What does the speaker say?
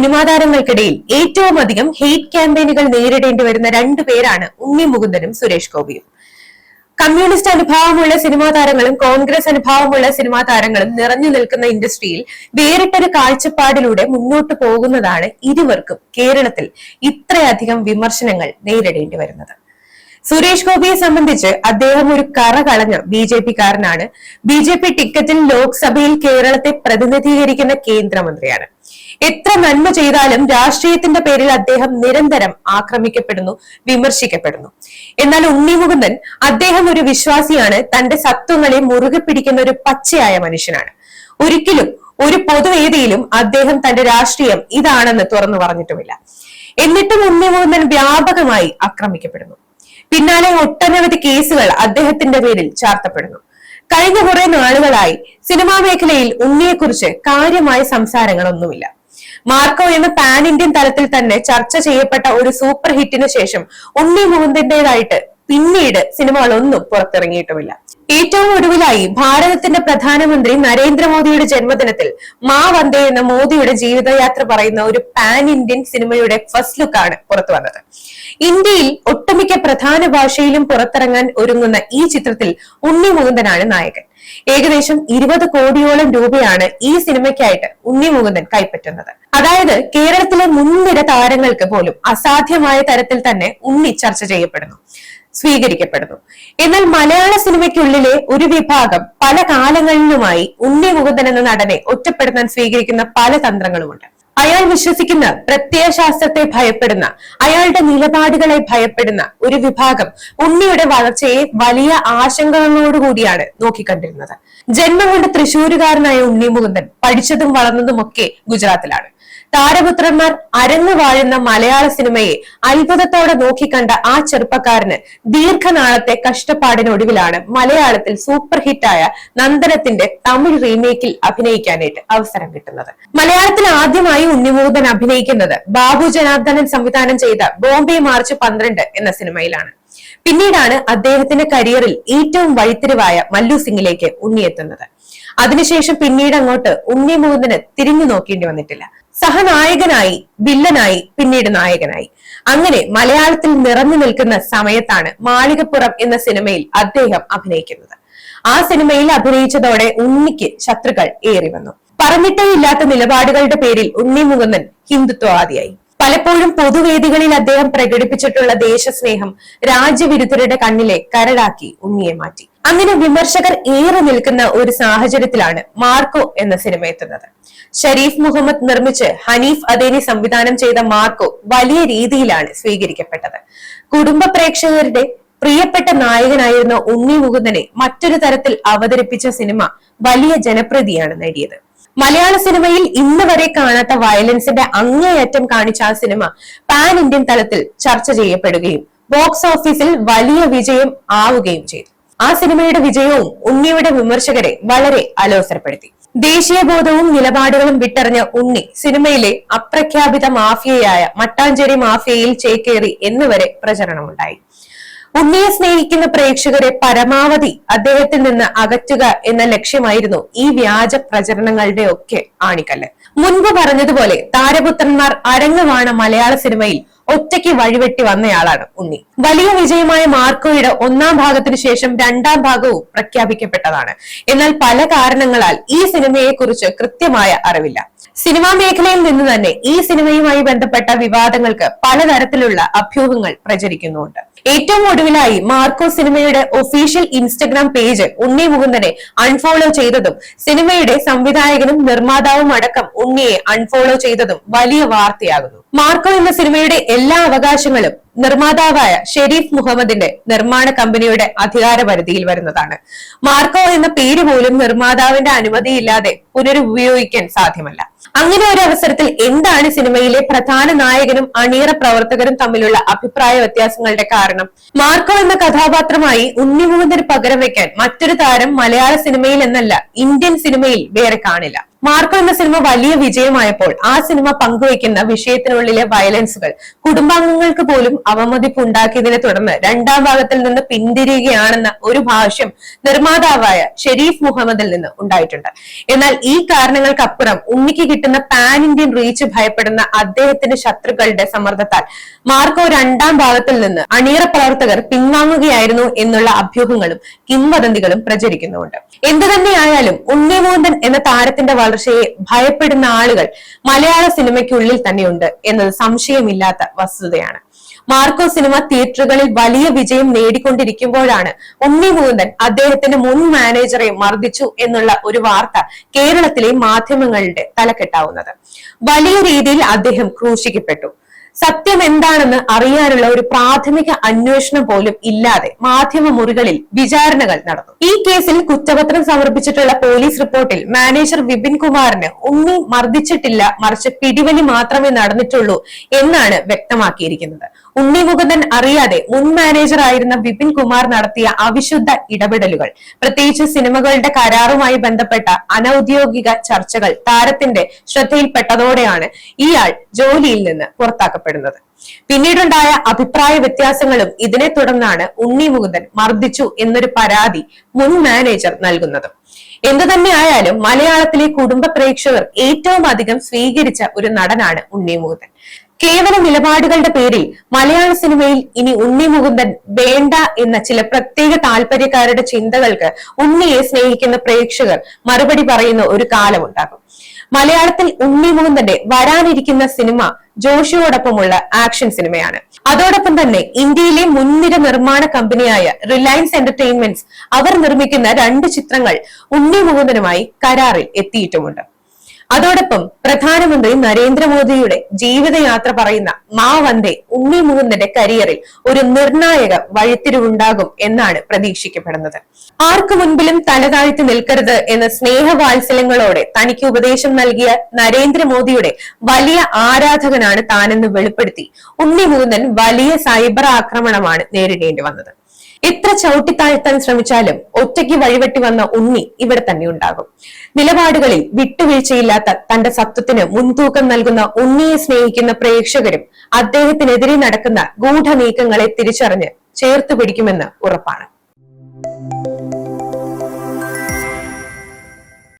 Cinema താരങ്ങൾക്കിടയിൽ ഏറ്റവും അധികം hate ക്യാമ്പയിനുകൾ നേരിടേണ്ടി വരുന്ന രണ്ടു പേരാണ് ഉണ്ണി മുകുന്ദനും സുരേഷ് ഗോപിയും. കമ്മ്യൂണിസ്റ്റ് അനുഭാവമുള്ള സിനിമാ താരങ്ങളും കോൺഗ്രസ് അനുഭാവമുള്ള സിനിമാ താരങ്ങളും നിറഞ്ഞു നിൽക്കുന്ന ഇൻഡസ്ട്രിയിൽ വേറിട്ടൊരു കാഴ്ചപ്പാടിലൂടെ മുന്നോട്ട് പോകുന്നതാണ് ഇരുവർക്കും കേരളത്തിൽ ഇത്രയധികം വിമർശനങ്ങൾ നേരിടേണ്ടി വരുന്നത്. സുരേഷ് ഗോപിയെ സംബന്ധിച്ച് അദ്ദേഹം ഒരു കറ കളഞ്ഞ ബി ജെ കാരനാണ് ബി ജെ പി ടിക്കറ്റിൽ ലോക്സഭയിൽ കേരളത്തെ പ്രതിനിധീകരിക്കുന്ന കേന്ദ്രമന്ത്രിയാണ്. എത്ര നന്മ ചെയ്താലും രാഷ്ട്രീയത്തിന്റെ പേരിൽ അദ്ദേഹം നിരന്തരം ആക്രമിക്കപ്പെടുന്നു വിമർശിക്കപ്പെടുന്നു. എന്നാൽ ഉണ്ണി മുകുന്ദൻ അദ്ദേഹം ഒരു വിശ്വാസിയാണ് തന്റെ സത്വങ്ങളെ മുറുകെ പിടിക്കുന്ന ഒരു പച്ചയായ മനുഷ്യനാണ്. ഒരിക്കലും ഒരു പൊതുവേദിയിലും അദ്ദേഹം തന്റെ രാഷ്ട്രീയം ഇതാണെന്ന് തുറന്നു പറഞ്ഞിട്ടുമില്ല. എന്നിട്ടും ഉണ്ണി മുകുന്ദൻ വ്യാപകമായി ആക്രമിക്കപ്പെടുന്നു. പിന്നാലെ ഒട്ടനവധി കേസുകൾ അദ്ദേഹത്തിന്റെ പേരിൽ ചാർത്തപ്പെടുന്നു. കഴിഞ്ഞ കുറെ നാളുകളായി സിനിമാ മേഖലയിൽ ഉണ്ണിയെക്കുറിച്ച് കാര്യമായ സംസാരങ്ങളൊന്നുമില്ല. മാർക്കോ എന്ന പാൻ ഇന്ത്യൻ തലത്തിൽ തന്നെ ചർച്ച ചെയ്യപ്പെട്ട ഒരു സൂപ്പർ ഹിറ്റിന് ശേഷം ഉണ്ണി മുകുന്ദന്റേതായിട്ട് പിന്നീട് സിനിമകളൊന്നും പുറത്തിറങ്ങിയിട്ടുമില്ല. ഏറ്റവും ഒടുവിലായി ഭാരതത്തിന്റെ പ്രധാനമന്ത്രി നരേന്ദ്രമോദിയുടെ ജന്മദിനത്തിൽ മാ വന്ദേ എന്ന മോദിയുടെ ജീവിതയാത്ര പറയുന്ന ഒരു പാൻ ഇന്ത്യൻ സിനിമയുടെ ഫസ്റ്റ് ലുക്കാണ് പുറത്തു വന്നത്. ഇന്ത്യയിൽ ഒട്ടുമിക്ക പ്രധാന ഭാഷയിലും പുറത്തിറങ്ങാൻ ഒരുങ്ങുന്ന ഈ ചിത്രത്തിൽ ഉണ്ണി മുകുന്ദനാണ് നായകൻ. ഏകദേശം ഇരുപത് കോടിയോളം രൂപയാണ് ഈ സിനിമയ്ക്കായിട്ട് ഉണ്ണി മുകുന്ദൻ കൈപ്പറ്റുന്നത്. അതായത് കേരളത്തിലെ മുൻനിര താരങ്ങൾക്ക് പോലും അസാധ്യമായ തരത്തിൽ തന്നെ ഉണ്ണി ചർച്ച ചെയ്യപ്പെടുന്നു സ്വീകരിക്കപ്പെടുന്നു. എന്നാൽ മലയാള സിനിമയ്ക്കുള്ളിലെ ഒരു വിഭാഗം പല കാലങ്ങളിലുമായി ഉണ്ണി മുകുന്ദൻ എന്ന നടനെ ഒറ്റപ്പെടുത്താൻ സ്വീകരിക്കുന്ന പല തന്ത്രങ്ങളുമുണ്ട്. അയാൾ വിശ്വസിക്കുന്ന പ്രത്യയശാസ്ത്രത്തെ ഭയപ്പെടുന്ന അയാളുടെ നിലപാടുകളെ ഭയപ്പെടുന്ന ഒരു വിഭാഗം ഉണ്ണിയുടെ വളർച്ചയെ വലിയ ആശങ്കകളോടുകൂടിയാണ് നോക്കിക്കണ്ടിരുന്നത്. ജന്മം കൊണ്ട് തൃശൂരുകാരനായ ഉണ്ണി മുകുന്ദൻ പഠിച്ചതും വളർന്നതും ഒക്കെ ഗുജറാത്തിലാണ്. താരപുത്രന്മാർ അരങ്ങു വാഴുന്ന മലയാള സിനിമയെ അത്ഭുതത്തോടെ നോക്കിക്കണ്ട ആ ചെറുപ്പക്കാരന് ദീർഘനാളത്തെ കഷ്ടപ്പാടിനൊടുവിലാണ് മലയാളത്തിൽ സൂപ്പർ ഹിറ്റായ നന്ദനത്തിന്റെ തമിഴ് റീമേക്കിൽ അഭിനയിക്കാനായിട്ട് അവസരം കിട്ടുന്നത്. മലയാളത്തിൽ ആദ്യമായി ഉണ്ണിമൂതൻ അഭിനയിക്കുന്നത് ബാബു ജനാർദ്ദനൻ സംവിധാനം ചെയ്ത ബോംബെ മാർച്ച് പന്ത്രണ്ട് എന്ന സിനിമയിലാണ്. പിന്നീടാണ് അദ്ദേഹത്തിന്റെ കരിയറിൽ ഏറ്റവും വഴിത്തിരിവായ മല്ലു സിംഗിലേക്ക് ഉണ്ണിയെത്തുന്നത്. അതിനുശേഷം പിന്നീട് അങ്ങോട്ട് ഉണ്ണി മുകുന്ദന് തിരിഞ്ഞു നോക്കേണ്ടി വന്നിട്ടില്ല. സഹനായകനായി വില്ലനായി പിന്നീട് നായകനായി. അങ്ങനെ മലയാളത്തിൽ നിറഞ്ഞു നിൽക്കുന്ന സമയത്താണ് മാളികപ്പുറം എന്ന സിനിമയിൽ അദ്ദേഹം അഭിനയിക്കുന്നത്. ആ സിനിമയിൽ അഭിനയിച്ചതോടെ ഉണ്ണിക്ക് ശത്രുക്കൾ ഏറി വന്നു. പറഞ്ഞിട്ടേ ഇല്ലാത്ത നിലപാടുകളുടെ പേരിൽ ഉണ്ണി മുകുന്ദൻ ഹിന്ദുത്വവാദിയായി. പലപ്പോഴും പൊതുവേദികളിൽ അദ്ദേഹം പ്രകടിപ്പിച്ചിട്ടുള്ള ദേശസ്നേഹം രാജ്യവിരുദ്ധരുടെ കണ്ണിലെ കരടാക്കി ഉണ്ണിയെ മാറ്റി. അങ്ങനെ വിമർശകർ ഏറെ നിൽക്കുന്ന ഒരു സാഹചര്യത്തിലാണ് മാർക്കോ എന്ന സിനിമ എത്തുന്നത്. ഷരീഫ് മുഹമ്മദ് നിർമ്മിച്ച് ഹനീഫ് അദേനി സംവിധാനം ചെയ്ത മാർക്കോ വലിയ രീതിയിലാണ് സ്വീകരിക്കപ്പെട്ടത്. കുടുംബ പ്രേക്ഷകരുടെ പ്രിയപ്പെട്ട നായകനായിരുന്ന ഉണ്ണി മുകുന്ദനെ മറ്റൊരു തരത്തിൽ അവതരിപ്പിച്ച സിനിമ വലിയ ജനപ്രീതിയാണ് നേടിയത്. മലയാള സിനിമയിൽ ഇന്ന് വരെ കാണാത്ത വയലൻസിന്റെ അങ്ങേയറ്റം കാണിച്ച ആ സിനിമ പാൻ ഇന്ത്യൻ തലത്തിൽ ചർച്ച ചെയ്യപ്പെടുകയും ബോക്സ് ഓഫീസിൽ വലിയ വിജയം ആവുകയും ചെയ്തു. ആ സിനിമയുടെ വിജയവും ഉണ്ണിയുടെ വിമർശകരെ വളരെ അലോസരപ്പെടുത്തി. ദേശീയ ബോധവും നിലപാടുകളും വിട്ടറിഞ്ഞ ഉണ്ണി സിനിമയിലെ അപ്രഖ്യാപിത മാഫിയയായ മട്ടാഞ്ചേരി മാഫിയയിൽ ചേക്കേറി എന്നുവരെ പ്രചരണമുണ്ടായി. ഉണ്ണിയെ സ്നേഹിക്കുന്ന പ്രേക്ഷകരെ പരമാവധി അദ്ദേഹത്തിൽ നിന്ന് അകറ്റുക എന്ന ലക്ഷ്യമായിരുന്നു ഈ വ്യാജ പ്രചരണങ്ങളുടെ ഒക്കെ ആണിക്കല്ല്. മുൻപ് പറഞ്ഞതുപോലെ താരപുത്രന്മാർ അരങ്ങുവാണ മലയാള സിനിമയിൽ ഒറ്റയ്ക്ക് വഴിവെട്ടി വന്നയാളാണ് ഉണ്ണി. വലിയ വിജയമായ മാർക്കോയുടെ ഒന്നാം ഭാഗത്തിനു ശേഷം രണ്ടാം ഭാഗവും പ്രഖ്യാപിക്കപ്പെട്ടതാണ്. എന്നാൽ പല കാരണങ്ങളാൽ ഈ സിനിമയെക്കുറിച്ച് കൃത്യമായ അറിവില്ല. സിനിമാ മേഖലയിൽ നിന്ന് തന്നെ ഈ സിനിമയുമായി ബന്ധപ്പെട്ട വിവാദങ്ങൾക്ക് പലതരത്തിലുള്ള അഭ്യൂഹങ്ങൾ പ്രചരിക്കുന്നുണ്ട്. ഏറ്റവും ഒടുവിലായി മാർക്കോ സിനിമയുടെ ഒഫീഷ്യൽ ഇൻസ്റ്റഗ്രാം പേജ് ഉണ്ണി മുകുന്ദനെ അൺഫോളോ ചെയ്തതും സിനിമയുടെ സംവിധായകനും നിർമ്മാതാവും അടക്കം ഉണ്ണിയെ അൺഫോളോ ചെയ്തതും വലിയ വാർത്തയാകുന്നു. മാർക്കോ എന്ന സിനിമയുടെ എല്ലാ അവകാശങ്ങളും നിർമ്മാതാവായ ഷെരീഫ് മുഹമ്മദിന്റെ നിർമ്മാണ കമ്പനിയുടെ അധികാര പരിധിയിൽ വരുന്നതാണ്. മാർക്കോ എന്ന പേര് പോലും നിർമ്മാതാവിന്റെ അനുമതിയില്ലാതെ പുനരുപയോഗിക്കാൻ സാധ്യമല്ല. അങ്ങനെ ഒരു അവസരത്തിൽ എന്താണ് സിനിമയിലെ പ്രധാന നായകനും അണിയറ പ്രവർത്തകരും തമ്മിലുള്ള അഭിപ്രായ വ്യത്യാസങ്ങളുടെ കാരണം? മാർക്കോ എന്ന കഥാപാത്രമായി ഉണ്ണിമുകുന്ദന് പകരം വെക്കാൻ മറ്റൊരു താരം മലയാള സിനിമയിൽ എന്നല്ല ഇന്ത്യൻ സിനിമയിൽ വേറെ കാണില്ല. മാർക്കോ എന്ന സിനിമ വലിയ വിജയമായപ്പോൾ ആ സിനിമ പങ്കുവയ്ക്കുന്ന വിഷയത്തിനുള്ളിലെ വയലൻസുകൾ കുടുംബാംഗങ്ങൾക്ക് പോലും അവമതിപ്പ് ഉണ്ടാക്കിയതിനെ തുടർന്ന് രണ്ടാം ഭാഗത്തിൽ നിന്ന് പിന്തിരിയുകയാണെന്ന ഒരു ഭാഷ്യം നിർമ്മാതാവായ ഷെരീഫ് മുഹമ്മദിൽ നിന്ന് ഉണ്ടായിട്ടുണ്ട്. എന്നാൽ ഈ കാരണങ്ങൾക്കപ്പുറം ഉണ്ണിക്ക് കിട്ടുന്ന പാൻ ഇന്ത്യൻ റീച്ച് ഭയപ്പെടുന്ന അദ്ദേഹത്തിന്റെ ശത്രുക്കളുടെ സമ്മർദ്ദത്താൽ മാർക്കോ രണ്ടാം ഭാഗത്തിൽ നിന്ന് അണിയറ പ്രവർത്തകർ പിൻവാങ്ങുകയായിരുന്നു എന്നുള്ള അഭ്യൂഹങ്ങളും കിംവദന്തികളും പ്രചരിക്കുന്നുണ്ട് എന്തു തന്നെയായാലും എന്ന താരത്തിന്റെ വളർച്ചയെ ഭയപ്പെടുന്ന ആളുകൾ മലയാള സിനിമയ്ക്കുള്ളിൽ തന്നെയുണ്ട് എന്നത് സംശയമില്ലാത്ത വസ്തുതയാണ്. മാർക്കോ സിനിമ തിയേറ്ററുകളിൽ വലിയ വിജയം നേടിക്കൊണ്ടിരിക്കുമ്പോഴാണ് ഉണ്ണി മുകുന്ദൻ അദ്ദേഹത്തിന്റെ മുൻ മാനേജറെ മർദ്ദിച്ചു എന്നുള്ള ഒരു വാർത്ത കേരളത്തിലെ മാധ്യമങ്ങളുടെ തലക്കെട്ടാവുന്നത്. വലിയ രീതിയിൽ അദ്ദേഹം ക്രൂശിക്കപ്പെട്ടു. സത്യം എന്താണെന്ന് അറിയാനുള്ള ഒരു പ്രാഥമിക അന്വേഷണം പോലും ഇല്ലാതെ മാധ്യമ മുറികളിൽ വിചാരണകൾ നടന്നു. ഈ കേസിൽ കുറ്റപത്രം സമർപ്പിച്ചിട്ടുള്ള പോലീസ് റിപ്പോർട്ടിൽ മാനേജർ വിപിൻ കുമാറിന് ഒന്നും മർദ്ദിച്ചിട്ടില്ല മറിച്ച് പിടിവലി മാത്രമേ നടന്നിട്ടുള്ളൂ എന്നാണ് വ്യക്തമാക്കിയിരിക്കുന്നത്. ഉണ്ണി മുകുന്ദൻ അറിയാതെ മുൻ മാനേജർ ആയിരുന്ന വിപിൻ കുമാർ നടത്തിയ അവിശുദ്ധ ഇടപെടലുകൾ. പ്രത്യേകിച്ച് സിനിമകളുടെ കരാറുമായി ബന്ധപ്പെട്ട അനൌദ്യോഗിക ചർച്ചകൾ താരത്തിന്റെ ശ്രദ്ധയിൽപ്പെട്ടതോടെയാണ് ഇയാൾ ജോലിയിൽ നിന്ന് പുറത്താക്കപ്പെടുന്നത്. പിന്നീടുണ്ടായ അഭിപ്രായ വ്യത്യാസങ്ങളും ഇതിനെ തുടർന്നാണ് ഉണ്ണി മുകുന്ദൻ മർദ്ദിച്ചു എന്നൊരു പരാതി മുൻ മാനേജർ നൽകുന്നത്. എന്തു തന്നെ ആയാലും മലയാളത്തിലെ കുടുംബ പ്രേക്ഷകർ ഏറ്റവും അധികം സ്വീകരിച്ച ഒരു നടനാണ് ഉണ്ണി മുകുന്ദൻ കേവല നിലപാടുകളുടെ പേരിൽ മലയാള സിനിമയിൽ ഇനി ഉണ്ണി മുകുന്ദൻ വേണ്ട എന്ന ചില പ്രത്യേക താല്പര്യക്കാരുടെ ചിന്തകൾക്ക് ഉണ്ണിയെ സ്നേഹിക്കുന്ന പ്രേക്ഷകർ മറുപടി പറയുന്ന ഒരു കാലമുണ്ടാകും. മലയാളത്തിൽ ഉണ്ണി മുകുന്ദന്റെ വരാനിരിക്കുന്ന സിനിമ ജോഷിയോടൊപ്പമുള്ള ആക്ഷൻ സിനിമയാണ്. അതോടൊപ്പം തന്നെ ഇന്ത്യയിലെ മുൻനിര നിർമ്മാണ കമ്പനിയായ റിലയൻസ് എന്റർടൈൻമെന്റ്സ് അവർ നിർമ്മിക്കുന്ന രണ്ട് ചിത്രങ്ങൾ ഉണ്ണി മുകുന്ദനുമായി കരാറിൽ എത്തിയിട്ടുമുണ്ട്. അതോടൊപ്പം പ്രധാനമന്ത്രി നരേന്ദ്രമോദിയുടെ ജീവിതയാത്ര പറയുന്ന മാ വന്ദേ ഉണ്ണി മുകുന്ദന്റെ കരിയറിൽ ഒരു നിർണായക വഴിത്തിരിവുണ്ടാകും എന്നാണ് പ്രതീക്ഷിക്കപ്പെടുന്നത്. ആർക്കു മുൻപിലും തലതാഴ്ത്തി നിൽക്കരുത് എന്ന സ്നേഹവാത്സല്യങ്ങളോടെ തനിക്ക് ഉപദേശം നൽകിയ നരേന്ദ്രമോദിയുടെ വലിയ ആരാധകനാണ് താനെന്ന് വെളിപ്പെടുത്തി ഉണ്ണി മുകുന്ദൻ വലിയ സൈബർ ആക്രമണമാണ് നേരിടേണ്ടി വന്നത്. എത്ര ചവിട്ടിത്താഴ്ത്താൻ ശ്രമിച്ചാലും ഒറ്റയ്ക്ക് വഴിവെട്ടി വന്ന ഉണ്ണി ഇവിടെ തന്നെ ഉണ്ടാകും. നിലപാടുകളിൽ വിട്ടുവീഴ്ചയില്ലാത്ത തന്റെ സത്വത്തിന് മുൻതൂക്കം നൽകുന്ന ഉണ്ണിയെ സ്നേഹിക്കുന്ന പ്രേക്ഷകരും അദ്ദേഹത്തിനെതിരെ നടക്കുന്ന ഗൂഢനീക്കങ്ങളെ തിരിച്ചറിഞ്ഞ് ചേർത്ത് പിടിക്കുമെന്ന് ഉറപ്പാണ്.